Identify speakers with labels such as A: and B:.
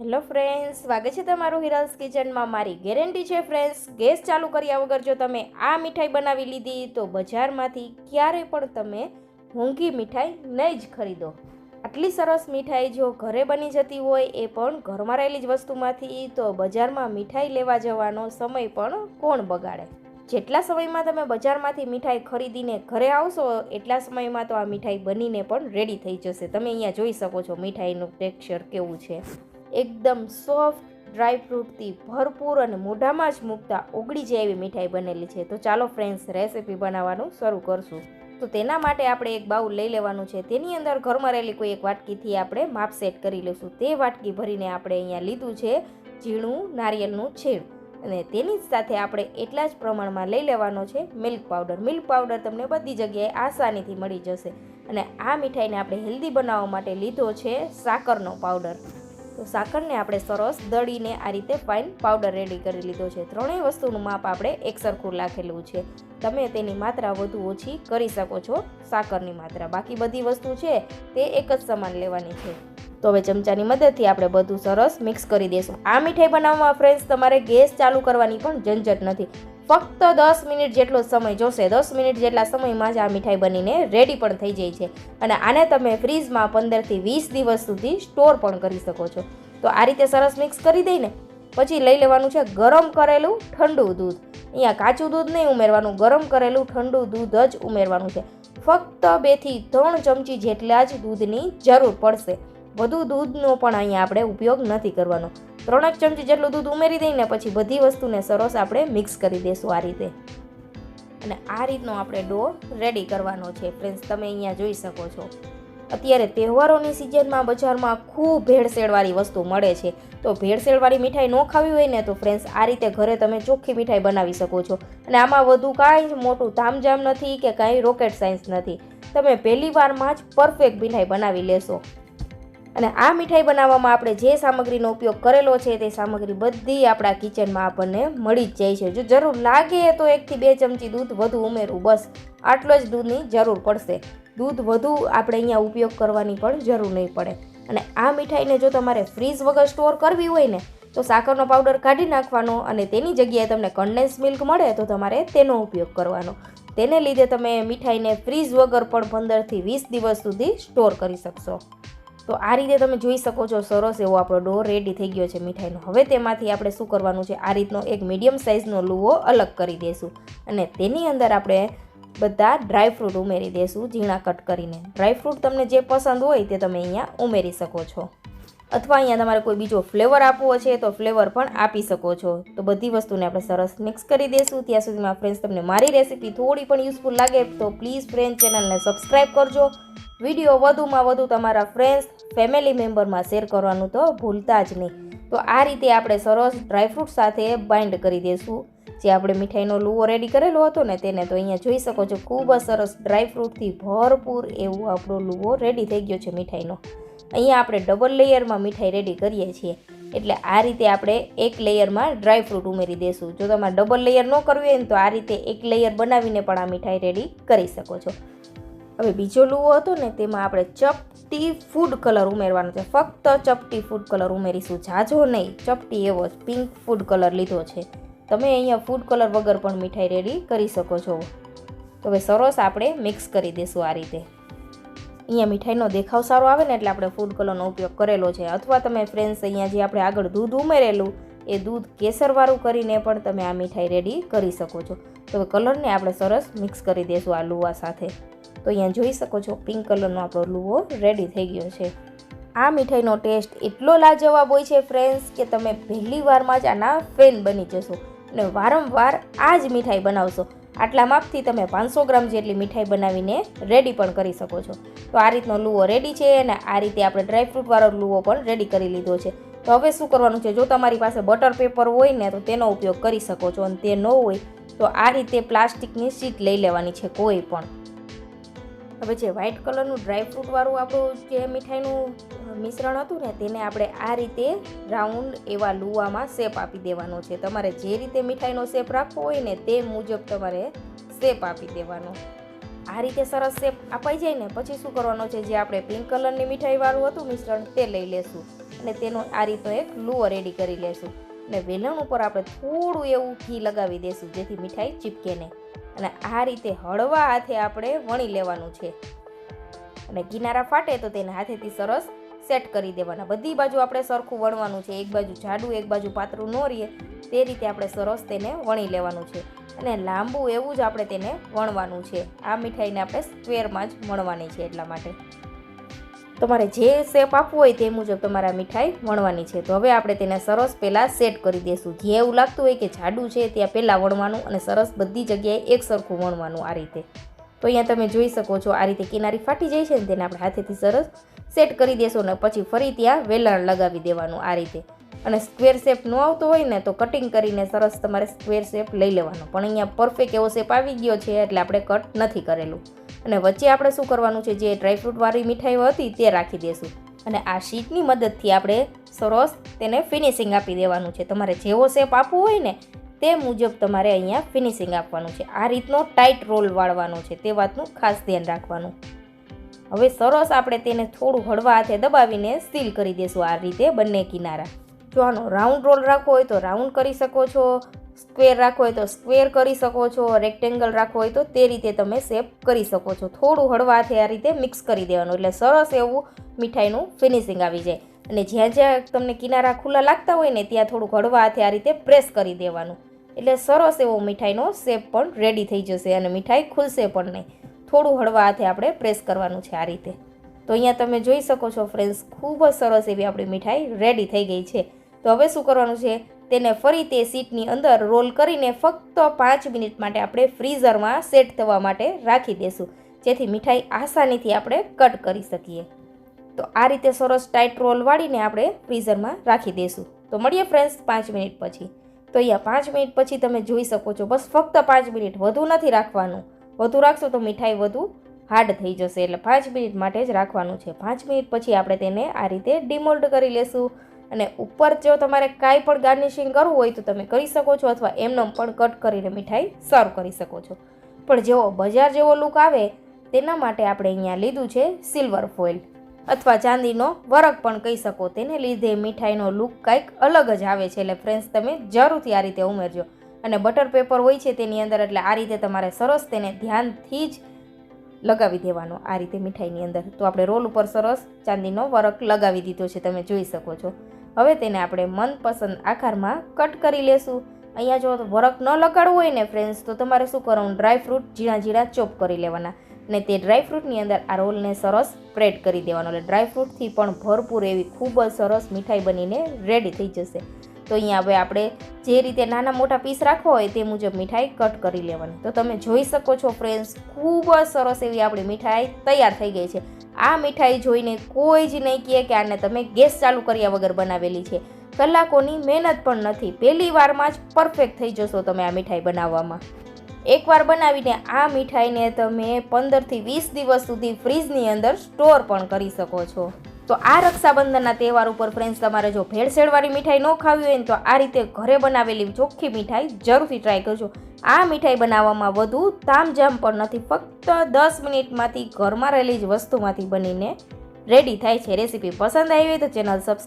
A: Hello friends, સ્વાગત છે તમારું હિરલ્સ કિચનમાં. મારી ગેરંટી છે ફ્રેન્ડ્સ, ગેસ ચાલુ કર્યા વગર જો તમે આ મીઠાઈ બનાવી લીધી, તો બજારમાંથી ક્યારેય પણ તમે મોંઘી મીઠાઈ નહીં જ ખરીદો. આટલી સરસ મીઠાઈ જો ઘરે બની જતી હોય, એ પણ ઘરમાં રહેલી જ વસ્તુમાંથી, તો બજારમાં મીઠાઈ લેવા જવાનો સમય પણ કોણ બગાડે? જેટલા સમયમાં તમે બજારમાંથી મીઠાઈ ખરીદીને ઘરે આવશો, એટલા સમયમાં તો આ મીઠાઈ બનીને પણ રેડી થઈ જશે. તમે અહીંયા જોઈ શકો છો મીઠાઈનું ટેક્સચર કેવું છે. એકદમ સોફ્ટ ડ્રાય ફ્રૂટથી ભરપૂર અને મોઢામાં જ મૂકતા ઓગળી જાય એવી મીઠાઈ બનેલી છે. તો ચાલો ફ્રેન્ડ્સ રેસીપી બનાવવાનું શરૂ કરશું. તો તેના માટે આપણે એક બાઉલ લઈ લેવાનું છે. તેની અંદર ઘરમાં રહેલી કોઈ એક વાટકીથી આપણે માપ સેટ કરી લઈશું. તે વાટકી ભરીને આપણે અહીંયા લીધું છે ઝીણું, નારિયેળનું છેણ. અને તેની જ સાથે આપણે એટલા જ પ્રમાણમાં લઈ લેવાનો છે મિલ્ક પાવડર મિલ્ક પાવડર તમને બધી જગ્યાએ આસાનીથી મળી જશે. અને આ મીઠાઈને આપણે હેલ્ધી બનાવવા માટે લીધો છે સાકરનો પાવડર તો સાકરને આપણે સરસ દળીને આ રીતે ફાઇન પાવડર રેડી કરી લીધો છે. ત્રણેય વસ્તુનું માપ આપણે એક સરખું રાખેલું છે. તમે તેની માત્રા વધુ ઓછી કરી શકો છો સાકરની માત્રા. બાકી બધી વસ્તુ છે તે એક જ સમાન લેવાની છે. તો હવે ચમચાની મદદથી આપણે બધું સરસ મિક્સ કરી દઈશું. આ મીઠાઈ બનાવવામાં ફ્રેન્ડ્સ તમારે ગેસ ચાલુ કરવાની પણ ઝંઝટ નથી. ફક્ત દસ મિનિટ જેટલો સમય જોશે, દસ મિનિટ જેટલા સમયમાં જ આ મીઠાઈ બનીને રેડી પણ થઈ જાય છે. અને આને તમે ફ્રીજમાં પંદરથી વીસ દિવસ સુધી સ્ટોર પણ કરી શકો છો. તો આ રીતે સરસ મિક્સ કરી દઈને પછી લઈ લેવાનું છે ગરમ કરેલું ઠંડુ દૂધ. અહીંયા કાચું દૂધ નહીં ઉમેરવાનું, ગરમ કરેલું ઠંડુ દૂધ જ ઉમેરવાનું છે. ફક્ત બેથી ત્રણ ચમચી જેટલા જ દૂધની જરૂર પડશે. વધુ દૂધનો પણ અહીંયા આપણે ઉપયોગ નથી કરવાનો. ત્રણેક ચમચી જેટલું દૂધ ઉમેરી દઈને પછી બધી વસ્તુને સરસ આપણે મિક્સ કરી દઈશું આ રીતે. અને આ રીતનો આપણે ડો રેડી કરવાનો છે. ફ્રેન્ડ્સ, તમે અહીંયા જોઈ શકો છો. અત્યારે તહેવારોની સિઝનમાં બજારમાં ખૂબ ભેળસેળવાળી વસ્તુ મળે છે. તો ભેળસેળવાળી મીઠાઈ ન ખાવી હોય ને તો ફ્રેન્ડ્સ આ રીતે ઘરે તમે ચોખ્ખી મીઠાઈ બનાવી શકો છો. અને આમાં વધુ કાંઈ જ મોટું તામજામ નથી કે કાંઈ રોકેટ સાયન્સ નથી. તમે પહેલી વારમાં જ પરફેક્ટ મીઠાઈ બનાવી લેશો. અને આ મીઠાઈ બનાવવામાં આપણે જે સામગ્રીનો ઉપયોગ કરેલો છે તે સામગ્રી બધી આપણા કિચનમાં આપણને મળી જ જાય છે. જો જરૂર લાગે તો એકથી બે ચમચી દૂધ વધુ ઉમેરવું, બસ. આટલો જ દૂધની જરૂર પડશે. દૂધ વધુ આપણે અહીંયા ઉપયોગ કરવાની પણ જરૂર નહીં પડે. અને આ મીઠાઈને જો તમારે ફ્રીઝ વગર સ્ટોર કરવી હોય ને, તો સાકરનો પાવડર કાઢી નાખવાનો અને તેની જગ્યાએ તમને કન્ડેન્સ મિલ્ક મળે તો તમારે તેનો ઉપયોગ કરવાનો. તેને લીધે તમે મીઠાઈને ફ્રીઝ વગર પણ પંદરથી વીસ દિવસ સુધી સ્ટોર કરી શકશો. તો આ રીતે તમે જોઈ શકો છો સરસ એવો આપણો ડો રેડી થઈ ગયો છે મીઠાઈનો. હવે તેમાંથી આપણે શું કરવાનું છે? આ રીતનો એક મીડિયમ સાઇઝનો લુવો અલગ કરી દઈશું. અને તેની અંદર આપણે બધા ડ્રાયફ્રૂટ ઉમેરી દઈશું ઝીણા કટ કરીને. ડ્રાયફ્રૂટ તમને જે પસંદ હોય તે તમે અહીંયા ઉમેરી શકો છો. અથવા અહીંયા તમારે કોઈ બીજો ફ્લેવર આપવો છે તો ફ્લેવર પણ આપી શકો છો. તો બધી વસ્તુને આપણે સરસ મિક્સ કરી દઈશું ત્યાં સુધીમાં ફ્રેન્ડ્સ તમને મારી રેસીપી થોડી પણ યુઝફુલ લાગે તો પ્લીઝ ફ્રેન્ડ ચેનલને સબસ્ક્રાઈબ કરજો. વીડિયો વધુમાં વધુ તમારા ફ્રેન્ડ્સ ફેમિલી મેમ્બરમાં શેર કરવાનું તો ભૂલતા જ નહીં. તો આ રીતે આપણે સરસ ડ્રાયફ્રૂટ સાથે બાઇન્ડ કરી દઈશું જે આપણે મીઠાઈનો લુવો રેડી કરેલો હતો ને તેને તો અહીંયા જોઈ શકો છો, ખૂબ જ સરસ ડ્રાયફ્રૂટથી ભરપૂર એવું આપણો લુવો રેડી થઈ ગયો છે મીઠાઈનો. અહીંયા આપણે ડબલ લેયરમાં મીઠાઈ રેડી કરીએ છીએ. એટલે આ રીતે આપણે એક લેયરમાં ડ્રાયફ્રૂટ ઉમેરી દઈશું જો તમારે ડબલ લેયર ન કરવી હોય ને તો આ રીતે એક લેયર બનાવીને પણ આ મીઠાઈ રેડી કરી શકો છો. હવે બીજો લુવો હતો ને તેમાં આપણે ચપટી ફૂડ કલર ઉમેરવાનો છે. ફક્ત ચપટી ફૂડ કલર ઉમેરીશું. જાજો નહીં, ચપટી એવો જ પિંક ફૂડ કલર લીધો છે. તમે અહીંયા ફૂડ કલર વગર પણ મીઠાઈ રેડી કરી શકો છો. તો હવે સરસ આપણે મિક્સ કરી દઈશું આ રીતે. અહીંયા મીઠાઈનો દેખાવ સારો આવે ને એટલે આપણે ફૂડ કલરનો ઉપયોગ કરેલો છે. અથવા તમે ફ્રેન્ડ્સ અહીંયા જે આપણે આગળ દૂધ ઉમેરેલું, એ દૂધ કેસરવાળું કરીને પણ તમે આ મીઠાઈ રેડી કરી શકો છો. તો કલરને આપણે સરસ મિક્સ કરી દઈશું આ લુવા સાથે. તો અહીંયા જોઈ શકો છો, પિંક કલરનો આપણો લુવો રેડી થઈ ગયો છે. આ મીઠાઈનો ટેસ્ટ એટલો લાજવાબ હોય છે ફ્રેન્ડ્સ કે તમે પહેલી વારમાં જ આના ફેન બની જશો અને વારંવાર આ જ મીઠાઈ બનાવશો. આટલા માપથી તમે પાંચસો ગ્રામ જેટલી મીઠાઈ બનાવીને રેડી પણ કરી શકો છો. તો આ રીતનો લુવો રેડી છે અને આ રીતે આપણે ડ્રાયફ્રૂટવાળો લુવો પણ રેડી કરી લીધો છે. તો હવે શું કરવાનું છે, જો તમારી પાસે બટર પેપર હોય ને, તો તેનો ઉપયોગ કરી શકો છો અને તે ન હોય, તો આ રીતે પ્લાસ્ટિકની શીટ લઈ લેવાની છે કોઈ પણ. હવે જે વ્હાઇટ કલરનું ડ્રાયફ્રૂટવાળું આપણું જે મીઠાઈનું મિશ્રણ હતું ને, તેને આપણે આ રીતે રાઉન્ડ એવા લુવામાં શેપ આપી દેવાનો છે. તમારે જે રીતે મીઠાઈનો શેપ રાખવો હોય ને, તે મુજબ તમારે શેપ આપી દેવાનો. આ રીતે સરસ શેપ અપાઈ જાય ને, પછી શું કરવાનો છે, જે આપણે પિંક કલરની મીઠાઈવાળું હતું, મિશ્રણ, તે લઈ લેશું. અને તેનો આ રીતનો એક લુઓ રેડી કરી લેશું. અને વેલણ ઉપર આપણે થોડું એવું ઘી લગાવી દઈશું જેથી મીઠાઈ ચીપકે નહીં. અને આ રીતે હળવા હાથે આપણે વણી લેવાનું છે. અને કિનારા ફાટે તો તેને હાથેથી સરસ સેટ કરી દેવાના. બધી બાજુ આપણે સરખું વણવાનું છે. એક બાજુ જાડું, એક બાજુ પાતળું ન રહીએ. તે રીતે આપણે સરસ તેને વણી લેવાનું છે. અને લાંબુ એવું જ આપણે તેને વણવાનું છે. આ મીઠાઈને આપણે સ્ક્વેરમાં જ વણવાની છે એટલા માટે. તમારે જે શેપ આપવો હોય તે મુજબ તમારા મીઠાઈ વણવાની છે. તો હવે આપણે તેને સરસ પહેલાં સેટ કરી દઈશું જે એવું લાગતું હોય કે જાડું છે ત્યાં પહેલાં વણવાનું અને સરસ બધી જગ્યાએ એક સરખું વણવાનું આ રીતે. તો અહીંયા તમે જોઈ શકો છો આ રીતે કિનારી ફાટી જાય છે ને તેને આપણે હાથેથી સરસ સેટ કરી દેશું ને પછી ફરી ત્યાં વેલણ લગાવી દેવાનું આ રીતે. અને સ્ક્વેર શેપ ન આવતો હોય ને તો કટિંગ કરીને સરસ તમારે સ્ક્વેર શેપ લઈ લેવાનો. પણ અહીંયા પરફેક્ટ એવો શેપ આવી ગયો છે એટલે આપણે કટ નથી કરેલું. અને વચ્ચે આપણે શું કરવાનું છે? જે ડ્રાયફ્રૂટવાળી મીઠાઈઓ હતી તે રાખી દઈશું અને આ શીટની મદદથી આપણે સરસ તેને ફિનિશિંગ આપી દેવાનું છે. તમારે જેવો શેપ આપવો હોય ને, તે મુજબ તમારે અહીંયા ફિનિશિંગ આપવાનું છે. આ રીતનો ટાઈટ રોલ વાળવાનો છે. તે વાતનું ખાસ ધ્યાન રાખવાનું. હવે સરસ આપણે તેને થોડું હળવા હાથે દબાવીને સીલ કરી દઈશું આ રીતે બંને કિનારા. જો આનો રાઉન્ડ રોલ રાખવો હોય તો રાઉન્ડ કરી શકો છો. સ્ક્વેર રાખવો હોય તો સ્ક્વેર કરી શકો છો, રેક્ટેંગલ રાખવો હોય તો તે રીતે તમે શેપ કરી શકો છો. થોડું હળવા હાથે આ રીતે મિક્સ કરી દેવાનું. એટલે સરસ એવું મીઠાઈનું ફિનિશિંગ આવી જાય. અને જ્યાં જ્યાં તમને કિનારા ખુલ્લા લાગતા હોય ને, ત્યાં થોડુંક હળવા હાથે આ રીતે પ્રેસ કરી દેવાનું. એટલે સરસ એવો મીઠાઈનો શેપ પણ રેડી થઈ જશે અને મીઠાઈ ખુલશે પણ નહીં. થોડું હળવા હાથે આપણે પ્રેસ કરવાનું છે આ રીતે. તો અહીંયા તમે જોઈ શકો છો ફ્રેન્ડ્સ ખૂબ જ સરસ એવી આપણી મીઠાઈ રેડી થઈ ગઈ છે. તો હવે શું કરવાનું છે? તેને ફરી તે સીટની અંદર રોલ કરીને ફક્ત પાંચ મિનિટ માટે આપણે ફ્રીઝરમાં સેટ થવા માટે રાખી દેશું. જેથી મીઠાઈ આસાનીથી આપણે કટ કરી શકીએ. તો આ રીતે સરસ ટાઈટ રોલ વાળીને આપણે ફ્રીઝરમાં રાખી દઈશું તો મળીએ ફ્રેન્ડ્સ પાંચ મિનિટ પછી. તો અહીંયા પાંચ મિનિટ પછી તમે જોઈ શકો છો, બસ ફક્ત પાંચ મિનિટ વધુ નથી રાખવાનું. વધુ રાખશો તો મીઠાઈ વધુ હાર્ડ થઈ જશે. એટલે પાંચ મિનિટ માટે જ રાખવાનું છે. પાંચ મિનિટ પછી આપણે તેને આ રીતે ડિમોલ્ડ કરી લેશું. અને ઉપર જો તમારે કાંઈ પણ ગાર્નિશિંગ કરવું હોય તો તમે કરી શકો છો અથવા એમનો પણ કટ કરીને મીઠાઈ સર્વ કરી શકો છો. પણ જેવો બજાર જેવો લુક આવે, તેના માટે આપણે અહીંયા લીધું છે સિલ્વર ફોઇલ અથવા ચાંદીનો વરખ પણ કહી શકો, તેને લીધે મીઠાઈનો લુક કંઈક અલગ જ આવે છે. એટલે ફ્રેન્ડ્સ તમે જરૂરથી આ રીતે ઉમેરજો. અને બટર પેપર હોય છે તેની અંદર, એટલે આ રીતે તમારે સરસ તેને ધ્યાનથી જ લગાવી દેવાનો આ રીતે મીઠાઈની અંદર. તો આપણે રોલ ઉપર સરસ ચાંદીનો વરખ લગાવી દીધો છે, તમે જોઈ શકો છો. હવે તેને આપણે મનપસંદ આકારમાં કટ કરી લેશું. અહીંયા જો વરખ ન લગાડવું હોય ને ફ્રેન્ડ્સ તો તમારે શું કરવાનું? ડ્રાયફ્રૂટ ઝીણા ઝીણા ચોપ કરી લેવાના. ને તે ડ્રાયફ્રૂટની અંદર આ રોલને સરસ સ્પ્રેડ કરી દેવાનો. એટલે ડ્રાયફ્રૂટથી પણ ભરપૂર એવી ખૂબ જ સરસ મીઠાઈ બનીને રેડી થઈ જશે. તો અહીંયા હવે આપણે જે રીતે નાના મોટા પીસ રાખવા હોય તે મુજબ મીઠાઈ કટ કરી લેવાની. તો તમે જોઈ શકો છો ફ્રેન્ડ્સ ખૂબ જ સરસ એવી આપણી મીઠાઈ તૈયાર થઈ ગઈ છે. આ મીઠાઈ જોઈને કોઈ જ નહીં કહે કે આને તમે ગેસ ચાલુ કર્યા વગર બનાવેલી છે. કલાકોની મહેનત પણ નથી. પહેલી વારમાં જ પરફેક્ટ થઈ જશો તમે આ મીઠાઈ બનાવવામાં. એકવાર બનાવીને આ મીઠાઈને તમે પંદરથી વીસ દિવસ સુધી ફ્રીજની અંદર સ્ટોર પણ કરી શકો છો. તો આ રક્ષાબંધનના તહેવાર ઉપર ફ્રેન્ડ્સ તમારે જો ભેળસેળવાળી મીઠાઈ ન ખાવી હોય તો આ રીતે ઘરે બનાવેલી ચોખ્ખી મીઠાઈ જરૂરથી ટ્રાય કરજો. આ મીઠાઈ બનાવવામાં વધુ તામઝામ પણ નથી, ફક્ત દસ મિનિટમાંથી ઘરમાં રહેલી જ વસ્તુમાંથી બનીને રેડી થાય છે. રેસીપી પસંદ આવી હોય તો ચેનલ સબસ્ક્રાઈબ